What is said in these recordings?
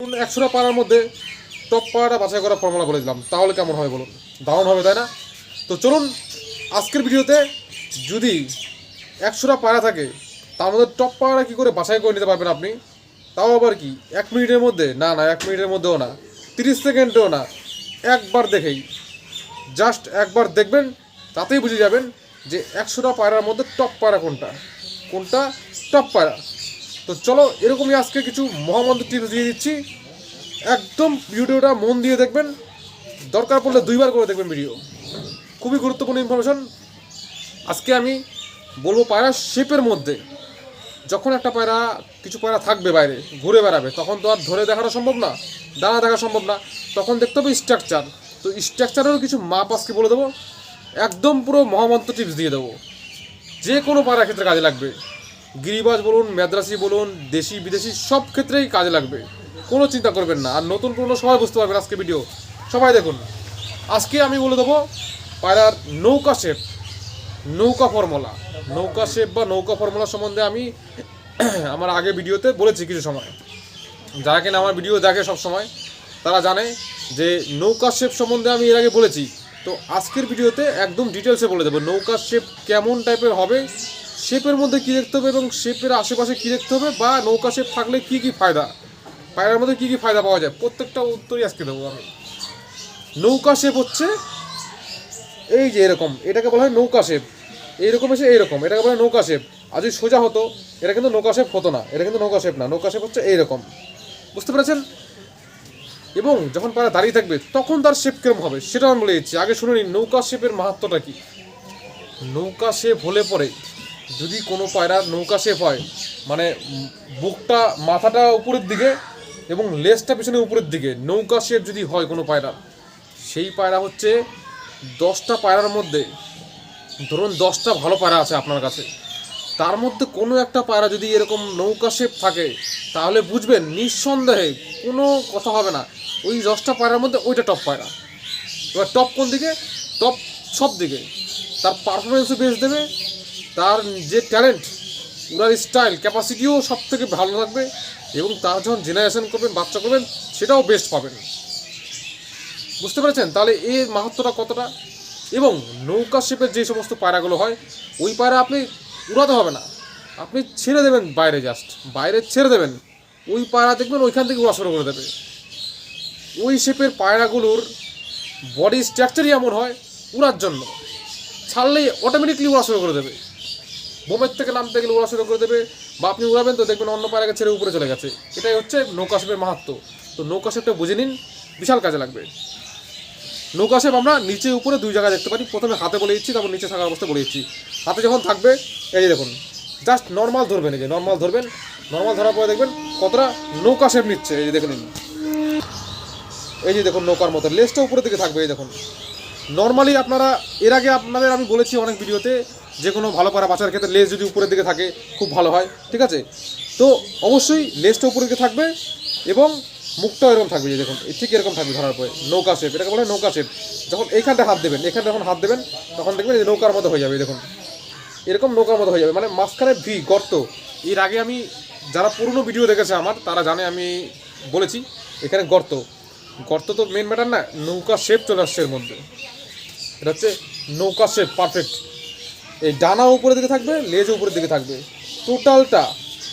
একশোটা পাড়ার মধ্যে টপ পাড়াটা বাছাই করার ফর্মুলা বলে দিলাম। তাহলে কেমন হবে বলুন? দারুণ হবে, তাই না? তো চলুন, আজকের ভিডিওতে যদি একশোটা পাড়া থাকে, তার মধ্যে টপ পাড়া কী করে বাছাই করে নিতে পারবেন আপনি? তাও আবার কি, এক মিনিটের মধ্যে? না না, এক মিনিটের মধ্যেও না। তিরিশ সেকেন্ডেও না। একবার দেখেই জাস্ট একবার দেখবেন, তাতেই বুঝে যাবেন যে একশোটা পায়রার মধ্যে টপ পায়রা কোনটা? কোনটা টপ পায়রা তো চলো, এরকমই আজকে কিছু মহামন্ত্র টিপস দিয়ে দিচ্ছি। একদম ভিডিওটা মন দিয়ে দেখবেন। দরকার পড়লে দুইবার করে দেখবেন ভিডিও খুবই গুরুত্বপূর্ণ ইনফরমেশন আজকে আমি বলব পায়রা শেপের মধ্যে। যখন একটা পায়রা, কিছু পায়রা থাকবে বাইরে, ঘুরে বেড়াবে, তখন তো আর ধরে দেখানো সম্ভব না, দানা দেখা সম্ভব না। তখন দেখতে হবে স্ট্রাকচার তো স্ট্রাকচারেরও কিছু মাপ আজকে বলে দেবো। একদম পুরো মহামন্ত্র টিপস দিয়ে দেবো। যে কোনো পায়রা ক্ষেত্রে কাজে লাগবে। গিরিবাজ বলুন, মেদ্রাসি বলুন, দেশি, বিদেশি, সব ক্ষেত্রেই কাজে লাগবে। কোনো চিন্তা করবেন না। আর নতুন পুরনো সবাই বুঝতে পারবেন আজকে ভিডিও সবাই দেখুন। আজকে আমি বলে দেবো, পায়রার নৌকা শেপ নৌকা ফর্মুলা নৌকা শেপ বা নৌকা ফর্মুলা সম্বন্ধে আমি আমার আগে ভিডিওতে বলেছি কিছু সময়। যারা কিনা আমার ভিডিও দেখে সব সময়, তারা জানে যে নৌকা শেপ সম্বন্ধে আমি এর আগে বলেছি। তো আজকের ভিডিওতে একদম ডিটেলসে বলে দেবো, নৌকা শেপ কেমন টাইপের হবে শেপের মধ্যে কী দেখতে হবে এবং শেপের আশেপাশে কী দেখতে হবে বা নৌকা শেপ থাকলে কী কী ফায়দা? পায়রার মধ্যে কী কী ফায়দা পাওয়া যায়? প্রত্যেকটা উত্তরই আজকে দেবো আমি। নৌকা শেপ হচ্ছে এই যে এরকম, এটাকে বলা হয় নৌকা শেপ। এইরকম এসে এইরকম, এটাকে বলা হয় নৌকা শেপ। আর যদি সোজা হতো, এটা কিন্তু নৌকা শেপ হতো না, এটা কিন্তু নৌকা শেপ না, নৌকা শেপ হচ্ছে এইরকম। বুঝতে পেরেছেন? এবং যখন পায়রা দাঁড়িয়ে থাকবে, তখন তার শেপ কিরম হবে? সেটা আমি বলে দিচ্ছি। আগে শুনে নিন, নৌকা শেপের মাহাত্মটা কি? নৌকা শেপ হলে পরে যদি কোনো পায়রার নৌকা শেপ হয় মানে বুকটা, মাথাটা উপরের দিকে এবং লেজটা পিছনে উপরের দিকে নৌকা শেপ যদি হয় কোনো পায়রার সেই পায়রা হচ্ছে দশটা পায়রার মধ্যে, ধরুন দশটা ভালো পায়রা আছে আপনার কাছে, তার মধ্যে কোনো একটা পায়রা যদি এরকম নৌকা শেপ থাকে, তাহলে বুঝবেন নিঃসন্দেহে কোনো কথা হবে না, ওই দশটা পায়রার মধ্যে ওইটা টপ পায়রা। এবার টপ কোন দিকে? টপ সব দিকে। তার পারফরমেন্সও বেশ দেবে তার যে ট্যালেন্ট উনার স্টাইল, ক্যাপাসিটিও সব থেকে ভালো থাকবে এবং তার যখন জেনারেশন করবেন, বাচ্চা করবেন, সেটাও বেস্ট পাবেন। বুঝতে পেরেছেন? তাহলে এর মাহাত্মটা কতটা? এবং নৌকা শেপের যে সমস্ত পায়রাগুলো হয়, ওই পায়রা আপনি উড়াতে হবে না। আপনি ছেড়ে দেবেন বাইরে জাস্ট বাইরে ছেড়ে দেবেন। ওই পায়রা দেখবেন ওইখান থেকে উড়া শুরু করে দেবে। ওই শেপের পায়রাগুলোর বডি স্ট্রাকচারই এমন হয়, উড়ার জন্য। ছাড়লেই অটোমেটিকলি উড়া শুরু করে দেবে। বোমের থেকে নামতে গেলে উড়া শুরু করে দেবে। বা আপনি উড়াবেন তো দেখবেন অন্য পায়রাকে ছেড়ে উপরে চলে গেছে। এটাই হচ্ছে নৌকা শেপের মাহাত্ম তো নৌকা শেপটা বুঝে নিন, বিশাল কাজে লাগবে। নৌকা শেপ আমরা নিচে উপরে দুই জায়গায় দেখতে পারি। প্রথমে হাতে বলে দিচ্ছি, তারপর নিচে থাকার অবস্থা বলে দিচ্ছি। হাতে যখন থাকবে, এই যে দেখুন জাস্ট নর্মাল ধরবেন এই যে নর্মাল ধরবেন। নর্মাল ধরার পরে দেখবেন কতটা নৌকা শেপ নিচ্ছে। এই যে দেখে নিন। এই যে দেখুন নৌকার মতো লেজটা উপরের দিকে থাকবে, এই দেখুন। নর্মালি আপনারা, এর আগে আপনাদের আমি বলেছি অনেক ভিডিওতে যে কোনো ভালো পাড়া বাচ্চার ক্ষেত্রে লেজ যদি উপরের দিকে থাকে, খুব ভালো হয়, ঠিক আছে? তো অবশ্যই লেজটা উপরের দিকে থাকবে এবং মুখটাও এরকম থাকবে, এই দেখুন ঠিক এরকম থাকবে ধরার পরে, নৌকা শেপ এটাকে বলে নৌকা শেপ যখন এইখানটা হাত দেবেন, এখানটা যখন হাত দেবেন, তখন দেখবেন এই যে নৌকার মতো হয়ে যাবে দেখুন। এরকম নৌকার মতো হয়ে যাবে মানে মাঝখানে ভি গর্ত। এর আগে আমি যারা পুরনো ভিডিও দেখেছে আমার, তারা জানে আমি বলেছি, এখানে গর্ত। গর্ত তো মেন ম্যাটার না, নৌকা শেপ চলে আসছে এর মধ্যে। এটা হচ্ছে নৌকা শেপ পারফেক্ট এই ডানা উপরের দিকে থাকবে, লেজ উপরের দিকে থাকবে। টোটালটা,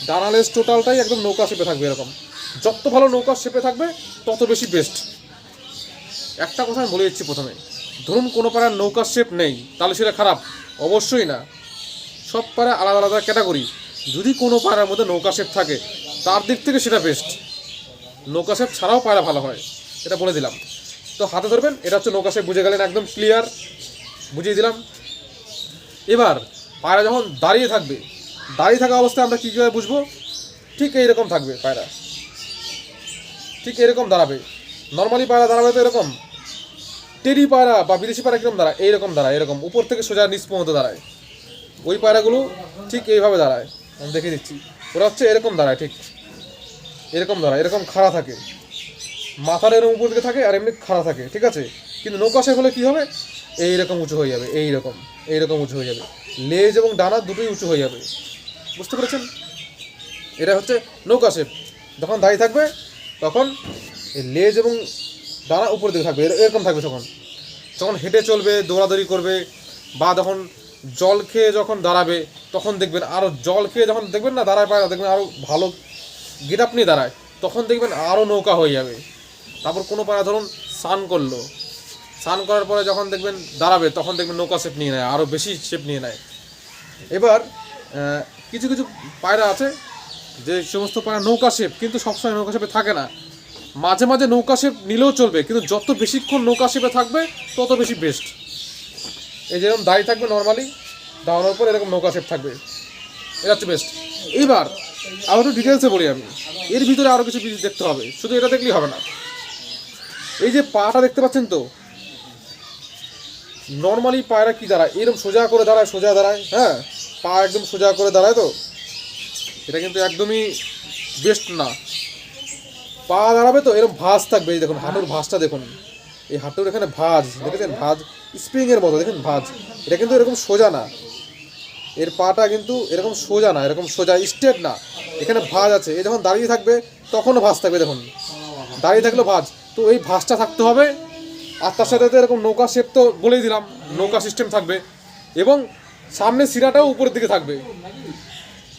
ডানা লেজ টোটালটাই একদম নৌকা শেপে থাকবে এরকম। যত ভালো নৌকা শেপে থাকবে, তত বেশি বেস্ট একটা কথা আমি বলে দিচ্ছি প্রথমে, ধরুন কোনো পাড়ার নৌকা শেপ নেই, তাহলে সেটা খারাপ। অবশ্যই না। সব পাড়া আলাদা আলাদা ক্যাটাগরি যদি কোনো পাড়ার মধ্যে নৌকা শেপ থাকে, তার দিক থেকে সেটা বেস্ট নৌকা শেপ ছাড়াও পায়রা ভালো হয়, এটা বলে দিলাম। তো হাতে ধরবেন, এটা হচ্ছে নৌকা শেপ বুঝে গেলেন, একদম ক্লিয়ার বুঝিয়ে দিলাম। এবার পায়রা যখন দাঁড়িয়ে থাকবে, দাঁড়িয়ে থাকা অবস্থায় আমরা কী কীভাবে বুঝব? ঠিক এইরকম থাকবে পায়রা। ঠিক এরকম দাঁড়াবে। নর্মালি পায়রা দাঁড়াবে তো এরকম। টেরি পায়রা বা বিদেশি পায়রা কীরকম দাঁড়ায়? এইরকম দাঁড়ায়, এরকম। উপর থেকে সোজা নিচ পর্যন্ত দাঁড়ায়। ওই পায়রাগুলো ঠিক এইভাবে দাঁড়ায়। আমি দেখে দিচ্ছি। ওরা হচ্ছে এরকম দাঁড়ায়, ঠিক। এরকম দাঁড়ায়, এরকম খাড়া থাকে। মাথার এরকম উপর দিকে থাকে আর এমনি খাড়া থাকে, ঠিক আছে? কিন্তু নৌকা শেপ হলে কী হবে? এইরকম উঁচু হয়ে যাবে, এইরকম এইরকম উঁচু হয়ে যাবে। লেজ এবং ডানা দুটোই উঁচু হয়ে যাবে। বুঝতে পেরেছেন? এটা হচ্ছে নৌকা শেপ যখন দাঁড়িয়ে থাকবে, তখন লেজ এবং ডানা উপর দিকে থাকবে এরকম থাকবে তখন। যখন হেঁটে চলবে, দৌড়াদৌড়ি করবে, বা যখন জল খেয়ে যখন দাঁড়াবে, তখন দেখবেন আরও জল খেয়ে যখন দেখবেন না দাঁড়ায়, পায় না দেখবেন আরও ভালো গেট আপ নিয়ে দাঁড়ায়, তখন দেখবেন আরও নৌকা হয়ে যাবে। তারপর কোনো পায়রা ধরুন স্নান করল স্নান করার পরে যখন দেখবেন দাঁড়াবে, তখন দেখবেন নৌকা শেপ নিয়ে নেয় আরও বেশি শেপ নিয়ে নেয়। এবার কিছু কিছু পায়রা আছে, যে সমস্ত পায়রা নৌকা শেপ কিন্তু সবসময় নৌকা শেপে থাকে না। মাঝে মাঝে নৌকা শেপ নিলেও চলবে, কিন্তু যত বেশিক্ষণ নৌকা শেপে থাকবে, তত বেশি বেস্ট এই যেরকম দাঁড়িয়ে থাকবে নর্মালি দাঁড়ানোর পর এরকম নৌকা শেপ থাকবে। এটা হচ্ছে বেস্ট এইবার আরও একটু ডিটেলসে বলি আমি। এর ভিতরে আরও কিছু দেখতে হবে, শুধু এটা দেখলেই হবে না। এই যে পাটা দেখতে পাচ্ছেন তো নর্মালি পায়রা কি দাঁড়ায়? এরকম সোজা করে দাঁড়ায়, সোজা দাঁড়ায় হ্যাঁ? পা একদম সোজা করে দাঁড়ায় তো? এটা কিন্তু একদমই বেস্ট না। পা দাঁড়াবে তো? এরকম ভাঁজ থাকবে, এই দেখুন, হাঁটুর ভাঁজটা দেখুন। এই হাঁটুর এখানে ভাঁজ, দেখেছেন? ভাঁজ স্প্রিংয়ের মতো, দেখুন, ভাঁজ। এটা কিন্তু এরকম সোজা না। এর পাটা কিন্তু এরকম সোজা না, এরকম সোজা স্ট্রেট না। এখানে ভাঁজ আছে। এ যখন দাঁড়িয়ে থাকবে, তখনও ভাঁজ থাকবে, দেখুন। দাঁড়িয়ে থাকলেও ভাঁজ। তো এই ভাঁজটা থাকতে হবে আর তার সাথে এরকম নৌকা শেপ তো বলেই দিলাম, নৌকা সিস্টেম থাকবে এবং সামনে শিরাটাও উপরের দিকে থাকবে।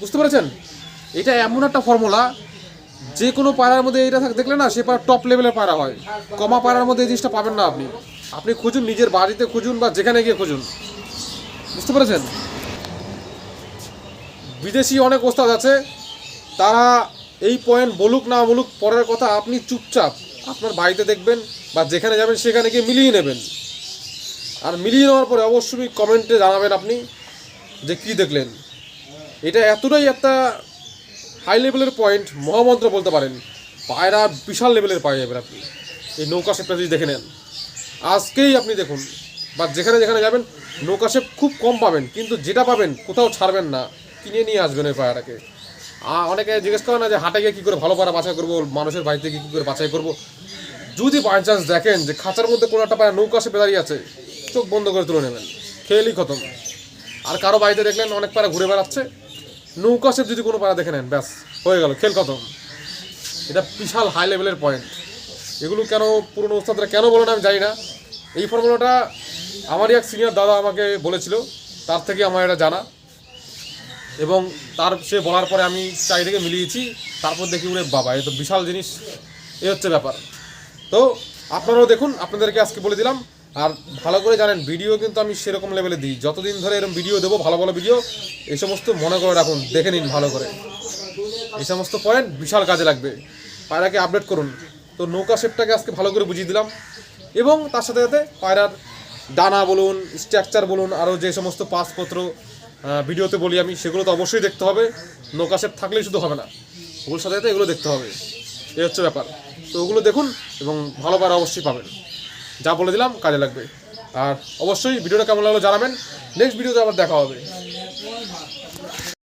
বুঝতে পেরেছেন? এটা এমন একটা ফর্মুলা যে কোনো পায়রার মধ্যে এটা দেখলে না, সে পায়রা টপ লেভেলের পায়রা হয়। কমা পায়রার মধ্যে এই জিনিসটা পাবেন না আপনি। আপনি খুঁজুন, নিজের বাড়িতে খুঁজুন বা যেখানে গিয়ে খুঁজুন। বুঝতে পেরেছেন? বিদেশি অনেক ওস্তাদ আছে, তারা এই পয়েন্ট বলুক না বলুক, পরের কথা আপনি চুপচাপ আপনার বাড়িতে দেখবেন বা যেখানে যাবেন সেখানে গিয়ে মিলিয়ে নেবেন। আর মিলিয়ে নেওয়ার পরে অবশ্যই কমেন্টে জানাবেন আপনি যে কী দেখলেন। এটা এতটাই একটা হাই লেভেলের পয়েন্ট মহামন্ত্র বলতে পারেন। পায়রা বিশাল লেভেলের পায়ে যাবেন আপনি। এই নৌকা শেপটা যদি দেখে নেন। আজকেই আপনি দেখুন, বা যেখানে যেখানে যাবেন, নৌকা শেপ খুব কম পাবেন, কিন্তু যেটা পাবেন, কোথাও ছাড়বেন না। কিনে নিয়ে আসবেন ওই পায়রাটাকে। আর অনেকে জিজ্ঞেস করে না যে হাটে গিয়ে কী করে ভালো পায়রা বাছাই করব, মানুষের বাড়িতে গিয়ে কী করে বাছাই করব? যদি বাই চান্স দেখেন যে খাঁচার মধ্যে কোনো একটা পায়ে নৌকা শেপে দাঁড়িয়ে আছে, চোখ বন্ধ করে তুলে নেবেন। খেয়েলি খতম। আর কারও বাড়িতে দেখলেন অনেক পায়রা ঘুরে বেড়াচ্ছে। নৌকা শেপ যদি কোনো পায়রা দেখে নেন, ব্যাস, হয়ে গেল, খেল খতম। এটা বিশাল হাই লেভেলের পয়েন্ট এগুলো কেন পুরনো ওস্তাদরা কেন বলে না আমি জানি না। এই ফর্মুলাটা আমারই এক সিনিয়র দাদা আমাকে বলেছিল, তার থেকে আমার এটা জানা। এবং তার সে বলার পরে আমি চারিদিকে মিলিয়েছি, তারপর দেখি উড়ে বাবা, এ তো বিশাল জিনিস। এ হচ্ছে ব্যাপার। তো আপনারাও দেখুন, আপনাদেরকে আজকে বলে দিলাম। আর ভালো করে জানেন ভিডিও কিন্তু আমি সেরকম লেভেলে দিই। যতদিন ধরে এরকম ভিডিও দেবো, ভালো ভালো ভিডিও এই সমস্ত মনে করে রাখুন, দেখে নিন ভালো করে। এই সমস্ত পয়েন্ট বিশাল কাজে লাগবে। পায়রাকে আপডেট করুন। তো নৌকা শেপটাকে আজকে ভালো করে বুঝিয়ে দিলাম। এবং তার সাথে সাথে পায়রার দানা বলুন স্ট্রাকচার বলুন, আরও যে সমস্ত পাসপত্র ভিডিওতে বলি আমি, সেগুলো তো অবশ্যই দেখতে হবে। নৌকা শেপ থাকলেই শুধু হবে না। ওগুলোর সাথে সাথে এগুলো দেখতে হবে। এই হচ্ছে ব্যাপার। তো ওগুলো দেখুন এবং ভালো পারা অবশ্যই পাবেন। যা বলে দিলাম, কাজে লাগবে। আর অবশ্যই ভিডিওটা কেমন লাগল জানাবেন। নেক্সট ভিডিওতে আবার দেখা হবে।